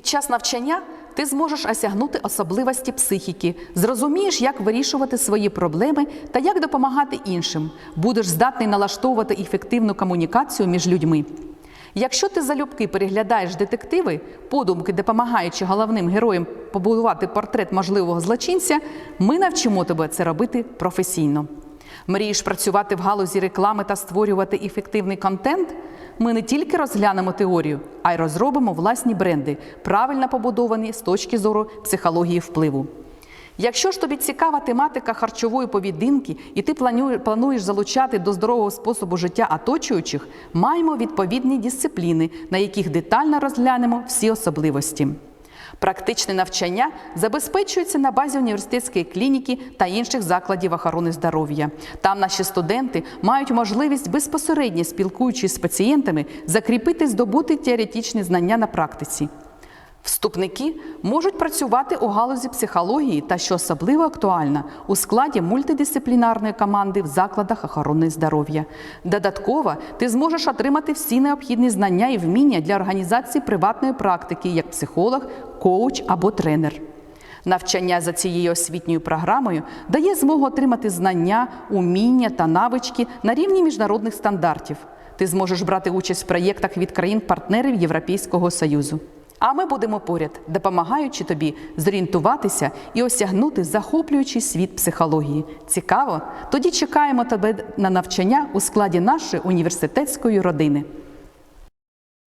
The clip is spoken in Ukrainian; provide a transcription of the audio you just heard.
Під час навчання ти зможеш осягнути особливості психіки, зрозумієш, як вирішувати свої проблеми та як допомагати іншим. Будеш здатний налаштовувати ефективну комунікацію між людьми. Якщо ти залюбки переглядаєш детективи, подумки допомагаючи головним героям побудувати портрет можливого злочинця, ми навчимо тебе це робити професійно. Мрієш працювати в галузі реклами та створювати ефективний контент? Ми не тільки розглянемо теорію, а й розробимо власні бренди, правильно побудовані з точки зору психології впливу. Якщо ж тобі цікава тематика харчової поведінки і ти плануєш залучати до здорового способу життя оточуючих, маємо відповідні дисципліни, на яких детально розглянемо всі особливості. Практичне навчання забезпечується на базі університетської клініки та інших закладів охорони здоров'я. Там наші студенти мають можливість безпосередньо спілкуючись з пацієнтами, закріпити здобути теоретичні знання на практиці. Вступники можуть працювати у галузі психології та, що особливо актуально, у складі мультидисциплінарної команди в закладах охорони здоров'я. Додатково ти зможеш отримати всі необхідні знання і вміння для організації приватної практики як психолог, коуч або тренер. Навчання за цією освітньою програмою дає змогу отримати знання, уміння та навички на рівні міжнародних стандартів. Ти зможеш брати участь в проєктах від країн-партнерів Європейського Союзу. А ми будемо поряд, допомагаючи тобі зорієнтуватися і осягнути захоплюючий світ психології. Цікаво? Тоді чекаємо тебе на навчання у складі нашої університетської родини.